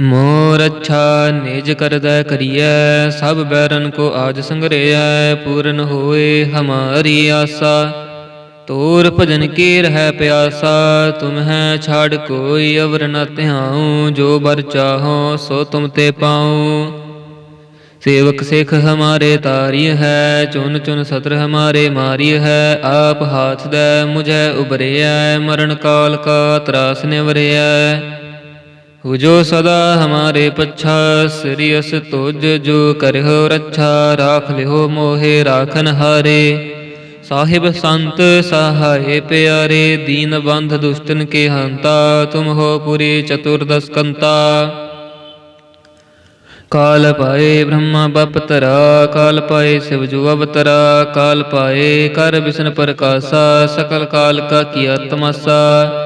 ਮੋਰ ਅੱਛਾ ਨਿਜ ਕਰਦਾ ਕਰੀਐ, ਸਭ ਬੈਰਨ ਕੋ ਆਜ ਸੰਗਰੇਐ, ਪੂਰਨ ਹੋਏ ਹਮਾਰੀ ਆਸਾ। ਤੋਰ ਭਜਨ ਕੀ ਰਹਿ ਪਿਆਸਾ, ਤੁਮ ਹੈ ਛਾੜ ਕੋਈ ਅਵਰ ਨ ਧਿਆਉ, ਜੋ ਬਰ ਚਾਹੋ ਸੋ ਤੁਮ ਤੇ ਪਾਉ। ਸੇਵਕ ਸਿਖ ਹਮਾਰੇ ਤਾਰੀ ਹੈ, ਚੁਨ ਚੁਨ ਸਤਰ ਹਮਾਰੇ ਮਾਰੀ ਹੈ, ਆਪ ਹਾਥ ਦੇ ਮੁਝੇ ਉਬਰਿਆ ਮਰਨ ਕਾਲ ਕਾ ਤਰਾਸ ਨਿਵਰਿਆ ਹੂ ਜੋ ਸਦਾ ਹਮਾਰੇ ਪੱਛਾ ਸ੍ਰੀ ਅਸ ਤੁਜ ਜੋ ਕਰਹੁ ਰੱਛਾ ਰਾਖ ਲਿਓ ਮੋਹਿ ਰਾਖਨ ਹਾਰੇ ਸਾਹਿਬ ਸੰਤ ਸਹਾਏ ਪਿਆਰੇ ਦੀਨ ਬੰਧ ਦੁਸ਼ਟਨ ਕੇ ਹੰਤਾ ਤੁਮ ਹੋ ਪੁਰੀ ਚਤੁਰਦਸ ਕੰਤਾ ਕਾਲ ਪਾਏ ਬ੍ਰਹਮਾ ਬਪਤਰਾ ਕਾਲ ਪਾਏ ਸਿਵ ਜੁ ਅਵਤਰਾ ਕਾਲ ਪਾਏ ਕਰ ਬਿਸ਼ਨ ਪ੍ਰਕਾਸ਼ਾ ਸਕਲ ਕਾਲ ਕਾ ਕੀਆ ਤਮਸਾ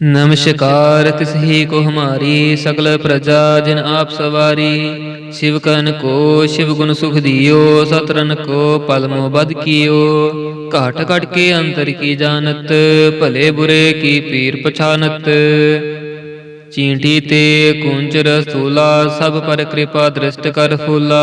नमस्कार तिसही को हमारी सकल प्रजा जिन आप सवारी शिव कन को शिव गुण सुख दियो सतरन को पलमो बद कियो घाट घट के अंतर की जानत भले बुरे की पीर पछानत चींटी ते कुंचर स्थूला सब पर कृपा दृष्ट कर फूला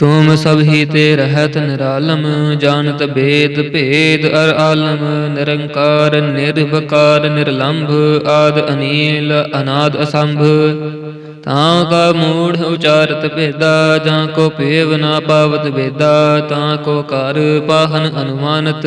ਤੁਮ ਸਭ ਹੀ ਤੇ ਰਹਤ ਨਿਰਾਲਮ, ਜਾਣਤ ਬੇਦ ਭੇਦ ਅਰ ਆਲਮ, ਨਿਰੰਕਾਰ, ਨਿਰਵਕਾਰ, ਨਿਰਲੰਭ, ਆਦ ਅਨੀਲ, ਅਨਾਦ ਅਸੰਭ। ਤਾਂ ਕਾ ਮੂੜ ਉਚਾਰਤ ਭੇਦਾ, ਜਾਂ ਕੋ ਭੇਵ ਨਾ ਪਾਵਤ ਵੇਦਾ, ਤਾਂ ਕੋ ਕਰ ਪਾਹਨ ਅਨੁਮਾਨਤ।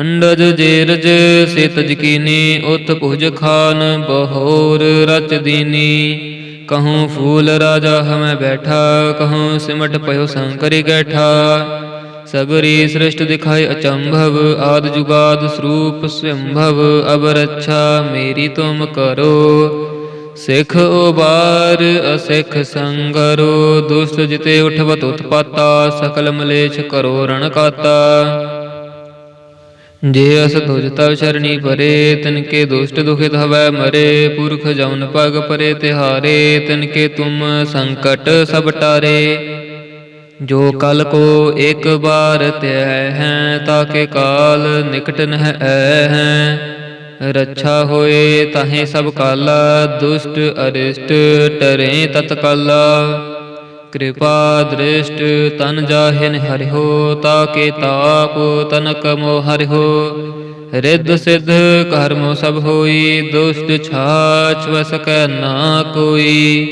ਅੰਡਜ ਜੇਰਜ ਸਿਤ ਤਜ ਉਤ ਭੁਜ ਖਾਨ, ਬਹੋਰ ਰਚ ਦੀਨੀ। ਕਹੂੰ ਫੂਲ ਰਾਜਾ ਹਮੈ ਬੈਠਾ, ਕਹੂੰ ਸਿਮਟ ਪਇਓ ਸੰਕਰੀ ਗੈਠਾ। ਸਗਰੀ ਸ੍ਰਿਸ਼ਟ ਦਿਖਾਏ ਅਚੰਭਵ, ਆਦ ਜੁਗਾਦ ਸਰੂਪ ਸਵੰਭਵ ਅਬ ਰੱਛਾ ਮੇਰੀ ਤੁਮ ਕਰੋ। ਸਿਖ ਉਬਾਰ ਅਸਿਖ ਸੰਗਰੋ, ਦੁਸ਼ਟ ਜਿਤੇ ਉਠਵਤ ਉਤਪਾਤਾ, ਸਕਲ ਮਲੇਛ ਕਰੋ ਰਣ ਕਾਤਾ। ਜੇ ਅਸ ਤੁਜ ਤਵ ਚਰਣੀ ਪਰੇ, ਤਿਨ ਕੇ ਦੁਸ਼ਟ ਦੁਖਿਤ ਹਵੈ ਮਰੇ, ਪੁਰਖ ਜਉਨ ਪਗ ਪਰੇ ਤਿਹਾਰੇ, ਤਿਨ ਕੇ ਤੁਮ ਸੰਕਟ ਸਭ ਟਾਰੇ। ਜੋ ਕਲ ਕੋ ਇੱਕ ਬਾਰ ਧਿਆ ਹੈ ਤਾਕੇ ਕਾਲ ਨਿਕਟ ਨਹ ਹੈ। ਰੱਛਾ ਹੋਏ ਤਾਹੇ ਸਭ ਕਾਲਾ, ਦੁਸ਼ਟ ਅਰਿਸ਼ਟ ਟਰੇ ਤਤਕਾਲਾ। ਕਿਰਪਾ ਦ੍ਰਿਸ਼ਟ ਤਨ ਜਾਹਿਨ ਹਰਿਓ ਤਾਕੇ ਤਾਪ ਤਨਕ ਮੋ ਹਰਿਓ ਰਿੱਧ ਸਿੱਧ ਕਰਮ ਸਭ ਹੋਈ, ਦੁਸ਼ਟ ਛਾਛ ਵ ਨਾ ਕੋਈ।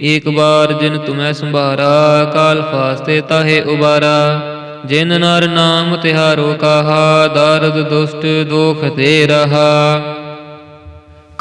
ਇਕ ਬਾਰ ਜਿਨ ਤੁਮੈ ਸੰਭਾਰਾ, ਕਾਲ ਫਾਸਤੇ ਤਾਹੇ ਉਬਾਰਾ। ਜਿਨ ਨਰ ਨਾਮ ਤਿਹਾਰੋ ਕਹਾ, ਦਰਦ ਦੁਸ਼ਟ ਦੋਖ ਤੇ ਰਹਾ।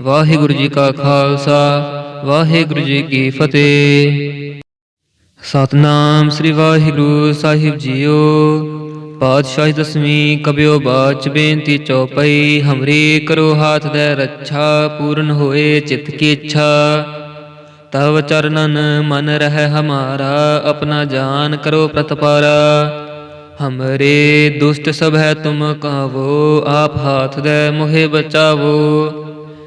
ਵਾਹਿਗੁਰੂ ਜੀ ਕਾ ਖਾਲਸਾ, ਵਾਹਿਗੁਰੂ ਜੀ ਕੀ ਫਤਿਹ। ਸਤਨਾਮ ਸ੍ਰੀ ਵਾਹਿਗੁਰੂ ਸਾਹਿਬ ਜੀਓ। ਪਾਤਸ਼ਾਹੀ ਦਸਵੀਂ ਕਬਿਓ ਬਾਚ ਬੇਨਤੀ ਚੌਪਈ, ਹਮਰੀ ਕਰੋ ਹਾਥ ਦੇ ਰੱਛਾ, ਪੂਰਨ ਹੋਏ ਚਿਤ ਕੀ ਇੱਛਾ। ਤਵ ਚਰਨਨ ਮਨ ਰਹਿ ਹਮਾਰਾ, ਆਪਣਾ ਜਾਨ ਕਰੋ ਪ੍ਰਤਪਾਰਾ। ਹਮਰੇ ਦੁਸ਼ਟ ਸਭ ਹੈ ਤੁਮ ਕਾਵੋ, ਆਪ ਹਾਥ ਦੇ ਮੋਹਿ ਬਚਾਵੋ।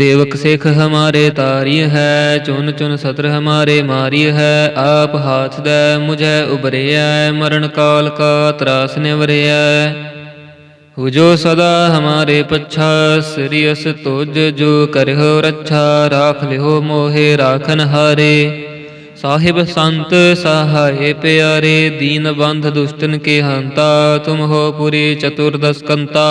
ਸੇਵਕ ਸਿਖ ਹਮਾਰੇ ਤਾਰੀ ਹੈ, ਚੁਨ ਚੁਨ ਸਤਰ ਹਮਾਰੇ ਮਾਰੀ ਹੈ, ਆਪ ਹਾਥ ਦੈ ਮੁਝੈ ਉਬਰਿਆ ਮਰਨ ਕਾਲ ਕਾ ਤਰਾਸ ਨਿਵਰਿਆ ਹੁਜੋ ਸਦਾ ਹਮਾਰੇ ਪੱਛਾ ਸ੍ਰੀਅਸ ਤੁਜ ਜੋ ਕਰਹੁ ਰੱਛਾ, ਰਾਖ ਲਿਓ ਮੋਹਿ ਰਾਖਨ ਹਾਰੇ। ਸਾਹਿਬ ਸੰਤ ਸਹਾਏ ਪਿਆਰੇ, ਦੀਨ ਬੰਧ ਦੁਸ਼ਟਨ ਕੇ ਹੰਤਾ, ਤੁਮ ਹੋ ਪੁਰੀ ਚਤੁਰਦਸ ਕੰਤਾ।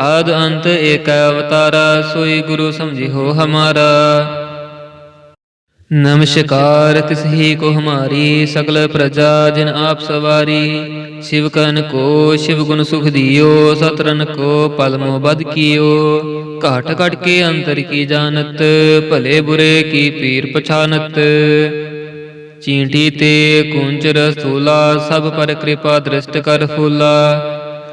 ਆਦ ਅੰਤ ਏਕ ਅਵਤਾਰ, ਸੋਈ ਗੁਰੂ ਸਮਝਿਓ ਹਮਾਰਾ। ਨਮਸਕਾਰ ਤਿਸ ਹੀ ਕੋ ਹਮਾਰੀ, ਸਗਲ ਪ੍ਰਜਾ ਜਿਨ ਆਪ ਸਵਾਰੀ। ਸ਼ਿਵ ਕਨ ਕੋ ਸ਼ਿਵ ਗੁਣ ਸੁਖ ਦਿਓ, ਸਤਰਨ ਕੋ ਪਲ ਮੋ ਬਦ ਕੀਓ। ਘਾਟ ਘਟ ਕੇ ਅੰਤਰ ਕੀ ਜਾਣਤ, ਭਲੇ ਬੁਰੇ ਕੀ ਪੀਰ ਪਛਾਨਤ। ਚੀਂਟੀ ਤੇ ਕੁੰਚਰ ਸੂਲਾ ਸਭ ਪਰ ਕਿਰਪਾ ਦ੍ਰਿਸ਼ਟ ਕਰ ਫੂਲਾ।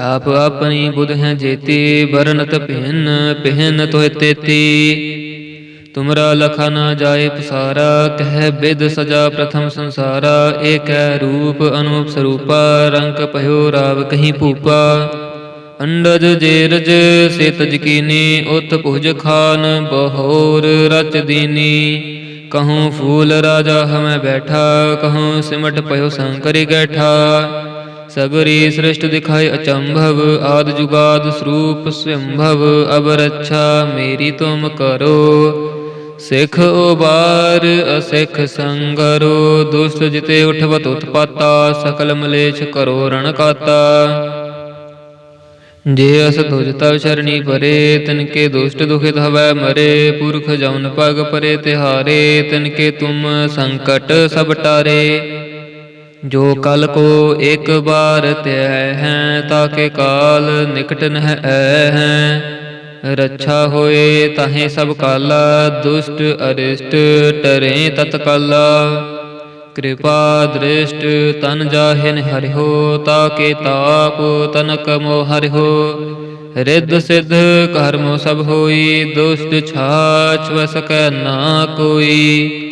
ਆਪ ਆਪਣੀ ਬੁਧ ਹੈ ਜੇਤੀ ਬਰਨਤ ਭਿੰਨ ਪਹਿਨ ਤੋਇ ਤੇਤੀ। ਤੁਮਰਾ ਲਖਾ ਨਾ ਜਾਏ ਪਸਾਰਾ, ਕਹਿ ਬਿਦ ਸਜਾ ਪ੍ਰਥਮ ਸੰਸਾਰਾ। ਏਕੈ ਰੂਪ ਅਨੂਪ ਸਰੂਪਾ, ਰੰਗ ਭਇਓ ਰਾਵ ਕਹੀਂ ਭੂਪਾ। ਅੰਡਜ ਜੇਰਜ ਸੇ ਤਜ ਉਤ ਭੁਜ ਖਾਨ ਬਹੋਰ ਰਚ ਦੀਨੀ। ਕਹੂੰ ਫੂਲ ਰਾਜਾ ਹਮੈ ਬੈਠਾ, ਕਹੂੰ ਸਿਮਟ ਪਇਓ ਸੰਕਰੀ ਗੈਠਾ। ਸਗਰੀ ਸ੍ਰਿਸ਼ਟ ਦਿਖਾਏ ਅਚੰਭਵ, ਆਦ ਜੁਗਾਦ ਸਰੂਪ ਸਵੰਭਵ ਅਬ ਰੱਛਾ ਮੇਰੀ ਤੁਮ ਕਰੋ। ਸਿਖ ਉਬਾਰ, ਅਸਿਖ ਸੰਗਰੋ, ਦੁਸ਼ਟ ਜਿਤੇ ਉਠਵਤ ਉਤਪਾਤਾ, ਸਕਲ ਮਲੇਛ ਕਰੋ ਰਣ ਕਾਤਾ। ਜੇ ਅਸ ਤੁਜ ਤਵ ਸ਼ਰਣੀ ਪਰੇ, ਤਨ ਕੇ ਦੁਸ਼ਟ ਦੁਖਿਤ ਹਵੈ ਮਰੇ, ਪੁਰਖ ਜਉਨ ਪਗ ਪਰੇ ਤਿਹਾਰੇ, ਤਨ ਕੇ ਤੁਮ ਸੰਕਟ ਸਭ ਟਾਰੇ। ਜੋ ਕਲ ਕੋ ਇੱਕ ਬਾਰ ਧਿਆ ਹੈ ਤਾਕੇ ਕਾਲ ਨਿਕਟ ਨਹ ਹੈ। ਰੱਛਾ ਹੋਏ ਤਾਹੇ ਸਭ ਕਾਲਾ, ਦੁਸ਼ਟ ਅਰਿਸ਼ਟ ਟਰੇ ਤਤਕਾਲਾ ਕਿਰਪਾ ਦ੍ਰਿਸ਼ਟ ਤਨ ਜਾਹਿਨ ਹਰਿਓ ਤਾਕੇ ਤਾਪ ਤਨਕ ਮੋ ਹਰਿਓ ਰਿੱਧ ਸਿੱਧ ਕਰਮੋ ਸਭ ਹੋਈ, ਦੁਸ਼ਟ ਛਾਛ ਵ ਨਾ ਕੋਈ।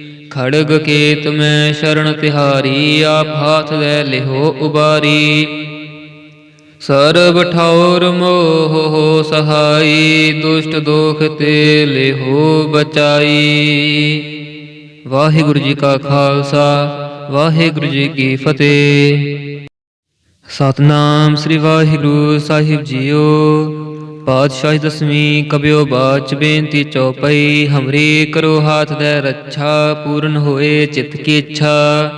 ਖੜਗ ਕੇਤ ਮੈਂ ਸ਼ਰਨ ਤਿਹਾਰੀ ਆਪ ਹਾਥ ਦੇ ਲਿਹੋ ਉਬਾਰੀ। ਸਰਬ ਠੌਰ ਮੋਹ ਸਹਾਈ, ਦੁਸ਼ਟ ਦੋਖ ਤੇ ਲਿਹੋ ਬਚਾਈ। ਵਾਹਿਗੁਰੂ ਜੀ ਕਾ ਖਾਲਸਾ, ਵਾਹਿਗੁਰੂ ਜੀ ਕੀ ਫਤਿਹ। ਸਤਨਾਮ ਸ੍ਰੀ ਵਾਹਿਗੁਰੂ ਸਾਹਿਬ ਜੀਓ। ਪਾਤਸ਼ਾਹੀ ਦਸਵੀਂ ਕਬਿਓ ਬਾਚ ਬੇਨਤੀ ਚੌਪਈ, ਹਮਰੀ ਕਰੋ ਹਾਥ ਦੇ ਰੱਛਾ, ਪੂਰਨ ਹੋਏ ਚਿਤ ਕੀ ਇੱਛਾ।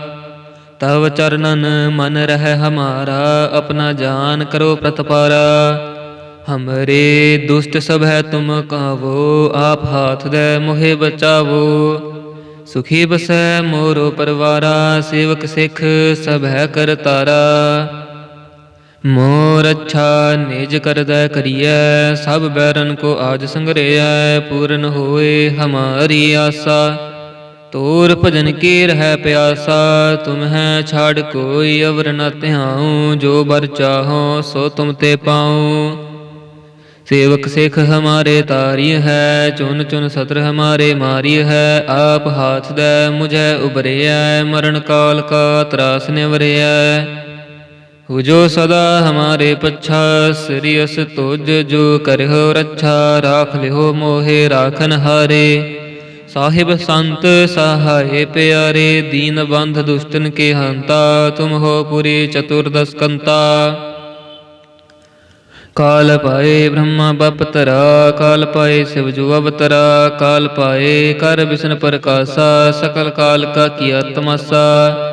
ਤਵ ਚਰਨਨ ਮਨ ਰਹਿ ਹਮਾਰਾ, ਆਪਣਾ ਜਾਨ ਕਰੋ ਪ੍ਰਤਪਾਰਾ। ਹਮਰੇ ਦੁਸ਼ਟ ਸਭ ਹੈ ਤੁਮ ਕਾਵੋ, ਆਪ ਹਾਥ ਦੇ ਮੋਹਿ ਬਚਾਵੋ। ਸੁਖੀ ਬਸੈ ਮੋਰੋ ਪਰਵਾਰਾ, ਸੇਵਕ ਸਿੱਖ ਸਭ ਹੈ ਕਰਤਾਰਾ ਮੋ ਰੱਛਾ ਨਿਜ ਕਰਦਾ ਕਰੀਐ, ਸਭ ਬੈਰਨ ਕੋ ਆਜ ਸੰਗਰੇਐ, ਪੂਰਨ ਹੋਏ ਹਮਾਰੀ ਆਸਾ। ਤੋਰ ਭਜਨ ਕੀ ਰਹਿ ਪਿਆਸਾ ਤੁਮਹੈ ਛਾੜ ਕੋਈ ਅਵਰ ਨ ਧਿਆਉ, ਜੋ ਬਰ ਚਾਹੋ ਸੋ ਤੁਮ ਤੇ ਪਾਉ। ਸੇਵਕ ਸਿਖ ਹਮਾਰੇ ਤਾਰੀ ਹੈ, ਚੁਨ ਚੁਨ ਸਤਰ ਹਮਾਰੇ ਮਾਰੀ ਹੈ, ਆਪ ਹਾਥ ਦੇ ਮੁਝੇ ਉਬਰਿਆ ਮਰਨ ਕਾਲ ਕਾ ਤਰਾਸ ਨਿਵਰਿਆ ਹੂ ਜੋ ਸਦਾ ਹਮਾਰੇ ਪੱਛਾ ਸ੍ਰੀ ਅਸ ਤੁਜ ਜੋ ਕਰਹੁ ਰੱਛਾ ਰਾਖ ਲਿਓ ਮੋਹਿ ਰਾਖਨ ਹਾਰੇ ਸਾਹਿਬ ਸੰਤ ਸਹਾਏ ਪਿਆਰੇ ਦੀਨ ਬੰਧ ਦੁਸ਼ਟਨ ਕੇ ਹੰਤਾ ਤੁਮ ਹੋ ਪੁਰੀ ਚਤੁਰਦਸ ਕੰਤਾ ਕਾਲ ਪਾਏ ਬ੍ਰਹਮਾ ਬਪਤਰਾ ਕਾਲ ਪਾਏ ਸਿਵ ਜੁ ਅਵਤਰਾ ਕਾਲ ਪਾਏ ਕਰ ਬਿਸ਼ਨ ਪ੍ਰਕਾਸ਼ਾ ਸਕਲ ਕਾਲ ਕਾ ਕੀ ਆਤਮਸਾ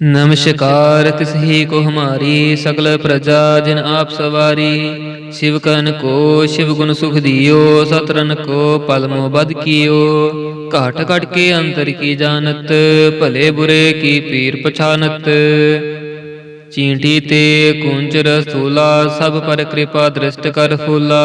नमस्कार तिसही को हमारी सकल प्रजा जिन आप सवारी शिव कन को शिव गुण सुख दियो सतरन को पलमो बद कियो घाट घट के अंतर की जानत भले बुरे की पीर पछानत चींटी ते कुंच रसूला सब पर कृपा दृष्ट कर फूला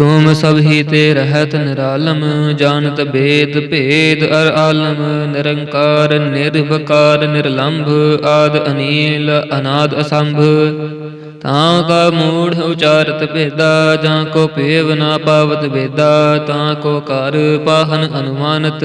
ਤੁਮ ਸਭ ਹੀ ਤੇ ਰਹਿਤ ਨਿਰਾਲਮ, ਜਾਣਤ ਬੇਦ ਭੇਦ ਅਰ ਆਲਮ, ਨਿਰੰਕਾਰ ਨਿਰਭਕਾਰ ਨਿਰਲੰਭ, ਆਦ ਅਨੀਲ, ਅਨਾਦ ਅਸੰਭ। ਤਾਂ ਕਾ ਮੂੜ ਉਚਾਰਤ ਭੇਦਾ, ਜਾਂ ਕੋ ਪੇਵ ਨਾ ਪਾਵਤ ਭੇਦਾ ਤਾਂ ਕੋ ਕਰ ਪਾਹਨ ਅਨੁਮਾਨਤ।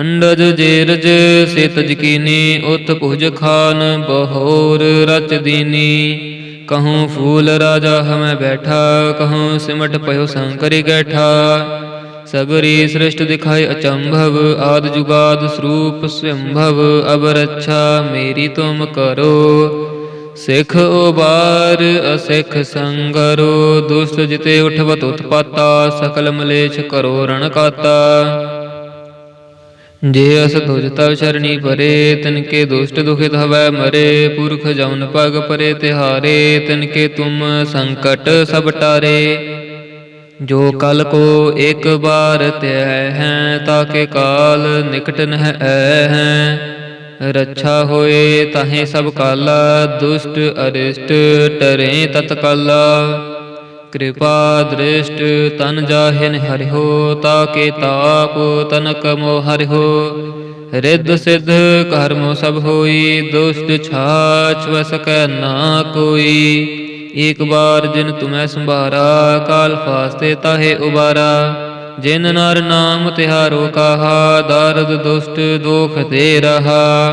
ਅੰਡਜ ਜੇਰਜ ਸਿਤ ਜਕੀਨੀ ਉਤ ਭੁਜ ਖਾਨ ਬਹੋਰ ਰਚ ਦੀਨੀ। ਕਹੂੰ ਫੂਲ ਰਾਜਾ ਹਮੈ ਬੈਠਾ, ਕਹੂੰ ਸਿਮਟ ਪਇਓ ਸੰਕਰੀ ਗੈਠਾ। ਸਗਰੀ ਸ੍ਰਿਸ਼ਟ ਦਿਖਾਏ ਅਚੰਭਵ, ਆਦ ਜੁਗਾਦ ਸਰੂਪ ਸਵੰਭਵ ਅਬ ਰੱਛਾ ਮੇਰੀ ਤੁਮ ਕਰੋ। ਸਿਖ ਉਬਾਰ, ਅਸਿਖ ਸੰਗਰੋ, ਦੁਸ਼ਟ ਜਿਤੇ ਉਠਵਤ ਉਤਪਾਤਾ, ਸਕਲ ਮਲੇਛ ਕਰੋ ਰਣ ਕਾਤਾ। ਜੇ ਅਸ ਤੁਜ ਤਵ ਚਰਣੀ ਪਰੇ, ਤਿਨ ਕੇ ਦੁਸ਼ਟ ਦੁਖਿਤ ਹਵੈ ਮਰੇ, ਪੁਰਖ ਜਉਨ ਪਗ ਪਰੇ ਤਿਹਾਰੇ, ਤਿਨ ਕੇ ਤੁਮ ਸੰਕਟ ਸਭ ਟਾਰੇ। ਜੋ ਕਲ ਕੋ ਇੱਕ ਬਾਰ ਧਿਆ ਹੈ ਤਾਕੇ ਕਾਲ ਨਿਕਟ ਨਹ ਐ ਹੈ। ਰੱਛਾ ਹੋਏ ਤਾਹੇ ਸਭ ਕਾਲਾ, ਦੁਸ਼ਟ ਅਰਿਸ਼ਟ ਟਰੇ ਤਤਕਾਲਾ। ਕਿਰਪਾ ਦ੍ਰਿਸ਼ਟ ਤਨ ਜਾਹਿਨ ਹਰਿਓ ਤਾਕੇ ਤਾਪ ਤਨਕ ਮੋ ਹਰਿਓ ਰਿੱਧ ਸਿੱਧ ਕਰਮ ਸਭ ਹੋਈ, ਦੁਸ਼ਟ ਛਾਛ ਵ ਨਾ ਕੋਈ। ਇੱਕ ਬਾਰ ਜਿਨ ਤੁਮੈ ਸੰਭਾਰਾ, ਕਾਲ ਫਾਸਤੇ ਤਾਹੇ ਉਬਾਰਾ। ਜਿਨ ਨਰ ਨਾਮ ਤਿਹਾਰੋ ਕਹਾ, ਦਰਦ ਦੁਸ਼ਟ ਦੋਖ ਤੇ ਰਹਾ।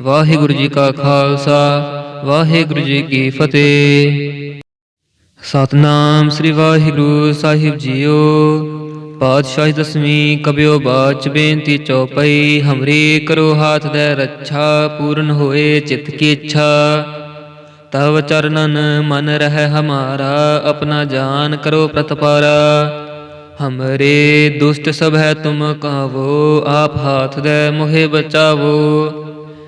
ਵਾਹਿਗੁਰੂ ਜੀ ਕਾ ਖਾਲਸਾ, ਵਾਹਿਗੁਰੂ ਜੀ ਕੀ ਫਤਿਹ। ਸਤਨਾਮ ਸ੍ਰੀ ਵਾਹਿਗੁਰੂ ਸਾਹਿਬ ਜੀਓ। ਪਾਤਸ਼ਾਹੀ ਦਸਵੀਂ ਕਬਿਓ ਬਾਚ ਬੇਨਤੀ ਚੌਪਈ, ਹਮਰੀ ਕਰੋ ਹਾਥ ਦੇ ਰੱਛਾ, ਪੂਰਨ ਹੋਏ ਚਿਤ ਕੀ ਇੱਛਾ। ਤਵ ਚਰਨਨ ਮਨ ਰਹਿ ਹਮਾਰਾ, ਆਪਣਾ ਜਾਨ ਕਰੋ ਪ੍ਰਤਪਾਰਾ। ਹਮਰੇ ਦੁਸ਼ਟ ਸਭ ਹੈ ਤੁਮ ਕਾਵੋ, ਆਪ ਹਾਥ ਦੇ ਮੋਹਿ ਬਚਾਵੋ।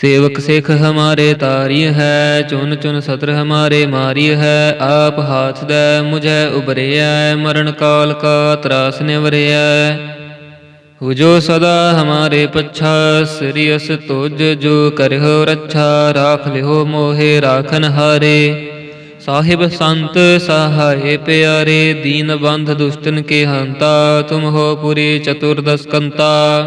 ਸੇਵਕ ਸਿਖ ਹਮਾਰੇ ਤਾਰੀ ਹੈ ਚੁਨ ਚੁਨ ਸਤਰ ਹਮਾਰੇ ਮਾਰੀ ਹੈ, ਆਪ ਹਾਥ ਦੈ ਮੁਝੈ ਉਬਰਿਆ ਮਰਨ ਕਾਲ ਕਾ ਤਰਾਸ ਨਿਵਰਿਆ ਹੋ ਜੋ ਸਦਾ ਹਮਾਰੇ ਪੱਛਾ ਸ੍ਰੀਅਸ ਤੁਜ ਜੋ ਕਰਹੁ ਰੱਛਾ, ਰਾਖ ਲਿਓ ਮੋਹਿ ਰਾਖਨ ਹਾਰੇ। ਸਾਹਿਬ ਸੰਤ ਸਹਾਏ ਪਿਆਰੇ, ਦੀਨ ਬੰਧ ਦੁਸ਼ਟਨ ਕੇ ਹੰਤਾ, ਤੁਮ ਹੋ ਪੁਰੀ ਚਤੁਰਦਸ ਕੰਤਾ।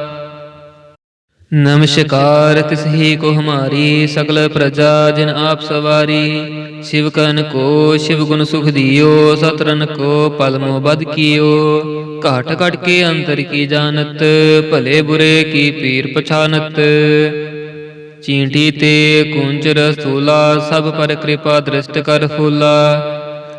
ਨਮਸਕਾਰ ਤਿਸ ਹੀ ਕੋ ਹਮਾਰੀ ਸਗਲ ਪ੍ਰਜਾ ਜਿਨ ਆਪ ਸਵਾਰੀ। ਸ਼ਿਵ ਕਰਨ ਕੋ ਸ਼ਿਵ ਗੁਣ ਸੁਖ ਦਿਓ, ਸਤਰਨ ਕੋ ਪਲ ਮੋ ਬਦ ਕੀਓ। ਘਾਟ ਘਟ ਕੇ ਅੰਤਰ ਕੀ ਜਾਣਤ, ਭਲੇ ਬੁਰੇ ਕੀ ਪੀਰ ਪਛਾਨਤ। ਚੀਂਟੀ ਤੇ ਕੁੰਚ ਰਸੂਲਾ, ਸਭ ਪਰ ਕਿਰਪਾ ਦ੍ਰਿਸ਼ਟ ਕਰ ਫੂਲਾ।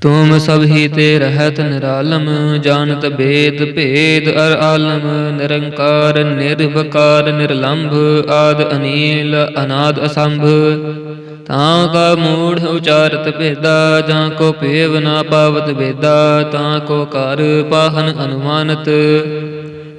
ਤੁਮ ਸਭ ਹੀ ਤੇ ਰਹਿਤ ਨਿਰਾਲਮ, ਜਾਣਤ ਬੇਦ ਭੇਦ ਅਰ ਆਲਮ, ਨਿਰੰਕਾਰ ਨਿਰਭਕਾਰ ਨਿਰਲੰਭ, ਆਦ ਅਨੀਲ, ਅਨਾਦ ਅਸੰਭ। ਤਾਂ ਕਾ ਮੂੜ ਉਚਾਰਤ ਭੇਦਾ, ਜਾਂ ਕੋ ਪੇਵ ਨਾ ਪਾਵਤ ਭੇਦਾ, ਤਾਂ ਕੋ ਕਰ ਪਾਹਨ ਅਨੁਮਾਨਤ।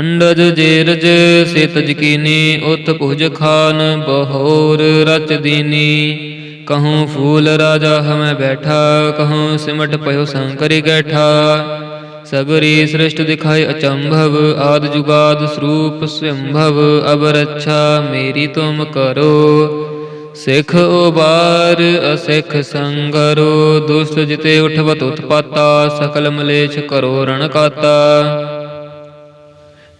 ਅੰਡਜ ਜੇਰਜ ਸਿਤ ਜਕੀਨੀ ਉਤ ਭੁਜ ਖਾਨ ਬਹੋਰ ਰਚ ਦੀਨੀ। ਕਹੂੰ ਫੂਲ ਰਾਜਾ ਹਮੈ ਬੈਠਾ, ਕਹੂੰ ਸਿਮਟ ਪਇਓ ਸੰਕਰਿ ਗੈਠਾ ਸਗਰੀ ਸ੍ਰਿਸ਼ਟ ਦਿਖਾਏ ਅਚੰਭਵ, ਆਦ ਜੁਗਾਦ ਸਰੂਪ ਸਵੰਭਵ ਅਬ ਰੱਛਾ ਮੇਰੀ ਤੁਮ ਕਰੋ। ਸਿਖ ਉਬਾਰ, ਅਸਿਖ ਸੰਗਰੋ, ਦੁਸ਼ਟ ਜਿਤੇ ਉਠਵਤ ਉਤਪਾਤਾ, ਸਕਲ ਮਲੇਛ ਕਰੋ ਰਣਕਾਤਾ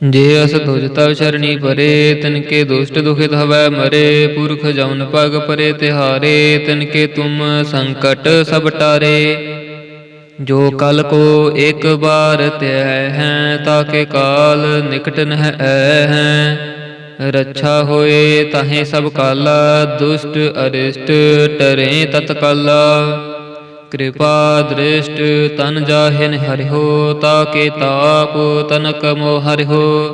ਜੇ ਅਸ ਤੁਜ ਤਵ ਚਰਣੀ ਪਰੇ, ਤਿਨ ਕੇ ਦੁਸ਼ਟ ਦੁਖਿਤ ਹਵੈ ਮਰੇ, ਪੁਰਖ ਜਮਨ ਪਗ ਪਰੇ ਤਿਹਾਰੇ, ਤਿਨ ਕੇ ਤੁਮ ਸੰਕਟ ਸਭ ਟਾਰੇ। ਜੋ ਕਲ ਕੋ ਇੱਕ ਬਾਰ ਧਿਆ ਹੈ ਤਾਕੇ ਕਾਲ ਨਿਕਟ ਨਹਿ ਹੈ। ਰੱਛਾ ਹੋਏ ਤਾਹੇ ਸਭ ਕਾਲਾ, ਦੁਸ਼ਟ ਅਰਿਸ਼ਟ ਟਰੇ ਤਤਕਾਲਾ। ਕਿਰਪਾ ਦ੍ਰਿਸ਼ਟ ਤਨ ਜਾਹਿਨ ਹਰਿਓ ਤਾਕੇ ਤਾਪ ਤਨਕ ਮੋ ਹਰਿਓ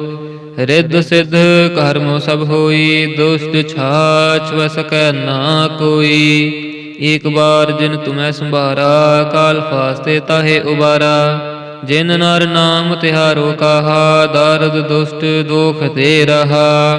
ਰਿੱਧ ਸਿੱਧ ਕਰਮ ਸਭ ਹੋਈ, ਦੁਸ਼ਟ ਛਾਛ ਵਸ ਨਾ ਕੋਈ। ਇੱਕ ਬਾਰ ਜਿਨ ਤੁਮੈ ਸੰਭਾਰਾ, ਕਾਲ ਫਾਸਤੇ ਤਾਹੇ ਉਬਾਰਾ। ਜਿਨ ਨਰ ਨਾਮ ਤਿਹਾਰੋ ਕਹਾ, ਦਰਦ ਦੁਸ਼ਟ ਦੋਖ ਤੇ ਰਹਾ।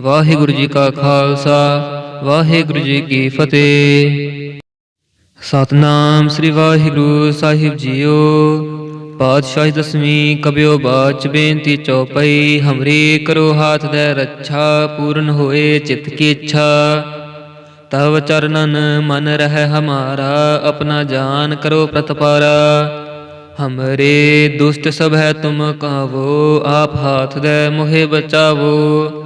ਵਾਹਿਗੁਰੂ ਜੀ ਕਾ ਖਾਲਸਾ, ਵਾਹਿਗੁਰੂ ਜੀ ਕੀ ਫਤਿਹ। ਸਤਨਾਮ ਸ੍ਰੀ ਵਾਹਿਗੁਰੂ ਸਾਹਿਬ ਜੀਓ। ਪਾਤਸ਼ਾਹੀ ਦਸਵੀਂ ਕਬਿਓ ਬਾਚ ਬੇਨਤੀ ਚਉਪਈ ਹਮਰੀ ਕਰੋ ਹਾਥ ਦੇ ਰੱਛਾ, ਪੂਰਨ ਹੋਏ ਚਿਤ ਕੀ ਇੱਛਾ। ਤਵ ਚਰਨਨ ਮਨ ਰਹਿ ਹਮਾਰਾ, ਆਪਣਾ ਜਾਨ ਕਰੋ ਪ੍ਰਤਪਾਰਾ। ਹਮਰੇ ਦੁਸ਼ਟ ਸਭ ਹੈ ਤੁਮ ਕਾਵੋ, ਆਪ ਹਾਥ ਦੇ ਮੋਹਿ ਬਚਾਵੋ।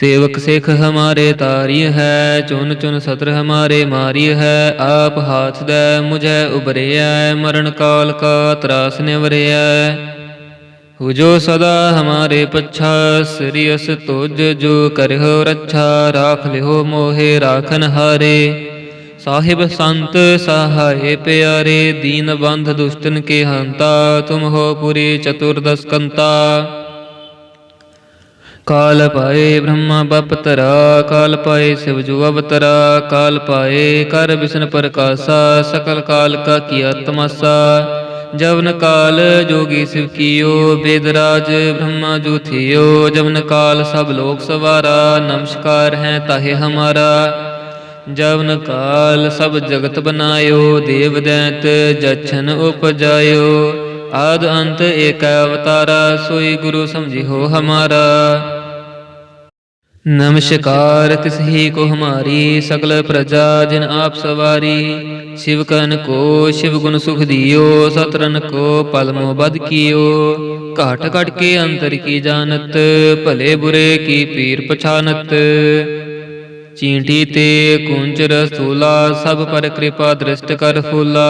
ਸੇਵਕ ਸਿਖ ਹਮਾਰੇ ਤਾਰੀ ਹੈ, ਚੁਨ ਚੁਨ ਸਤਰ ਹਮਾਰੇ ਮਾਰੀ ਹੈ, ਆਪ ਹਾਥ ਦੈ ਮੁਝੈ ਉਬਰਿਆ ਮਰਨ ਕਾਲ ਕਾ ਤਰਾਸ ਨਿਵਰਿਆ ਹੋ ਜੋ ਸਦਾ ਹਮਾਰੇ ਪੱਛਾ ਸ੍ਰੀਅਸ ਤੁਜ ਜੋ ਕਰਹੁ ਰੱਛਾ, ਰਾਖ ਲਿਓ ਮੋਹਿ ਰਾਖਨ ਹਾਰੇ। ਸਾਹਿਬ ਸੰਤ ਸਹਾਏ ਪਿਆਰੇ, ਦੀਨ ਬੰਧ ਦੁਸ਼ਟਨ ਕੇ ਹੰਤਾ, ਤੁਮ ਹੋ ਪੁਰੀ ਚਤੁਰਦਸ ਕੰਤਾ। ਕਾਲ ਪਾਏ ਬ੍ਰਹਮਾ ਬਪਤਰਾ ਕਾਲ ਪਾਏ ਸਿਵ ਜੋ ਅਵਤਰਾ, ਕਾਲ ਪਾਏ ਕਰ ਵਿਸ਼ਨ ਪ੍ਰਕਾਸ਼ਾ, ਸਕਲ ਕਾਲ ਕਾ ਕੀਆ ਤਮਾਸਾ ਜਵਨ ਕਾਲ ਜੋਗੀ ਸਿਵ ਕੀਓ ਬੇਦਰਾਜ ਬ੍ਰਹਮਾ ਜੋ ਥਿਓ। ਜਵਨ ਕਾਲ ਸਭ ਲੋਕ ਸਵਾਰਾ, ਨਮਸਕਾਰ ਹੈ ਤਾਹੇ ਹਮਾਰਾ। ਜਵਨ ਕਾਲ ਸਭ ਜਗਤ ਬਨਾਇਓ, ਦੇਵ ਦੈਂਤ ਜਛਨ ਉਪਜਾਇਓ। ਆਦ ਅੰਤ ਏਕ ਅਵਤਾਰਾ, ਸੋਈ ਗੁਰੂ ਸਮਝਿਓ ਹਮਾਰਾ। नमस्कार तिसही को हमारी सकल प्रजा जिन आप सवारी शिव कन को शिव गुण सुख दियो सतरन को पलमो बद कियो घाट घट के अंतर की जानत भले बुरे की पीर पछानत चींटी ते कुंच रसूला सब पर कृपा दृष्ट कर फूला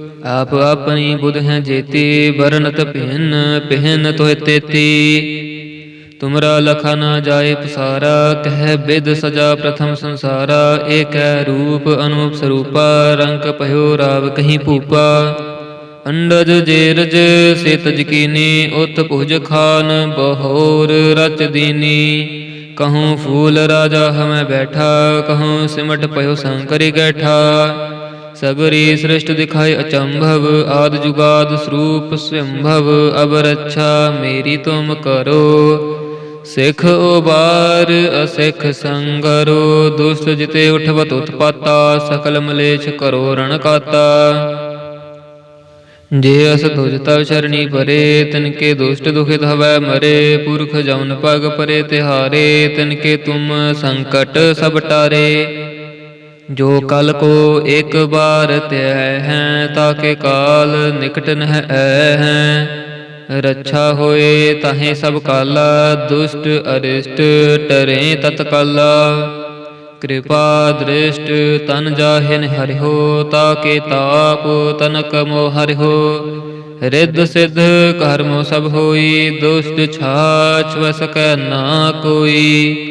ਆਪ ਆਪਣੀ ਬੁਧ ਹੈ ਜੇਤੀ ਵਰਨਤ ਭਿੰਨ ਪਹਿਨ ਤੋਹਿ ਤੇਤੀ। ਤੁਮਰਾ ਲਖਾ ਨਾ ਜਾਏ ਪਸਾਰਾ, ਕਹਿ ਬਿਦ ਸਜਾ ਪ੍ਰਥਮ ਸੰਸਾਰਾ। ਏਕੈ ਰੂਪ ਅਨੂਪ ਸਰੂਪਾ, ਰੰਗ ਭਇਓ ਰਾਵ ਕਹੀਂ ਭੂਪਾ। ਅੰਡਜ ਜੇਰਜ ਸੇਤਜ ਕੀਨੀ ਉਤ ਭੁਜ ਖਾਨ ਬਹੋਰ ਰਚ ਦੀਨੀ। ਕਹੂੰ ਫੂਲ ਰਾਜਾ ਹਮੈ ਬੈਠਾ, ਕਹੂੰ ਸਿਮਟ ਪਇਓ ਸੰਕਰੀ ਗੈਠਾ। ਸਗਰੀ ਸ੍ਰਿਸ਼ਟ ਦਿਖਾਏ ਅਚੰਭਵ, ਆਦ ਜੁਗਾਦ ਸਰੂਪ ਸੰਭਵ ਅਬ ਰੱਛਾ ਮੇਰੀ ਤੁਮ ਕਰੋ। ਸਿੱਖ ਉਬਾਰ, ਅਸਿੱਖ ਸੰਗਰੋ, ਦੁਸ਼ਟ ਜਿਤੇ ਉਠਵਤ ਉਤਪਾਤਾ, ਸਕਲ ਮਲੇਛ ਕਰੋ ਰਣ ਕਾਤਾ। ਜੇ ਅਸ ਤੁਜ ਤਵ ਚਰਣੀ ਪਰੇ, ਤਿਨ ਕੇ ਦੁਸ਼ਟ ਦੁਖਿਤ ਹਵੈ ਮਰੇ, ਪੁਰਖ ਜਉਨ ਪਗ ਪਰੇ ਤਿਹਾਰੇ, ਤਿਨ ਕੇ ਤੁਮ ਸੰਕਟ ਸਭ ਟਾਰੇ। ਜੋ ਕਲ ਕੋ ਇੱਕ ਬਾਰ ਧਿਆ ਹੈ ਤਾਕੇ ਕਾਲ ਨਿਕਟ ਨਹਿ ਹੈ। ਰੱਛਾ ਹੋਏ ਤਾਹੇ ਸਭ ਕਾਲਾ, ਦੁਸ਼ਟ ਅਰਿਸ਼ਟ ਟਰੇ ਤਤਕਾਲਾ ਕਿਰਪਾ ਦ੍ਰਿਸ਼ਟ ਤਨ ਜਾਹਿਨ ਹਰਿਓ ਤਾ ਕੇ ਤਾਪ ਤਨਕ ਮੋ ਹਰਿਓ ਰਿੱਧ ਸਿੱਧ ਕਰਮੋ ਸਭ ਹੋਈ, ਦੁਸ਼ਟ ਛਾਛ ਵਸਕੈ ਨਾ ਕੋਈ।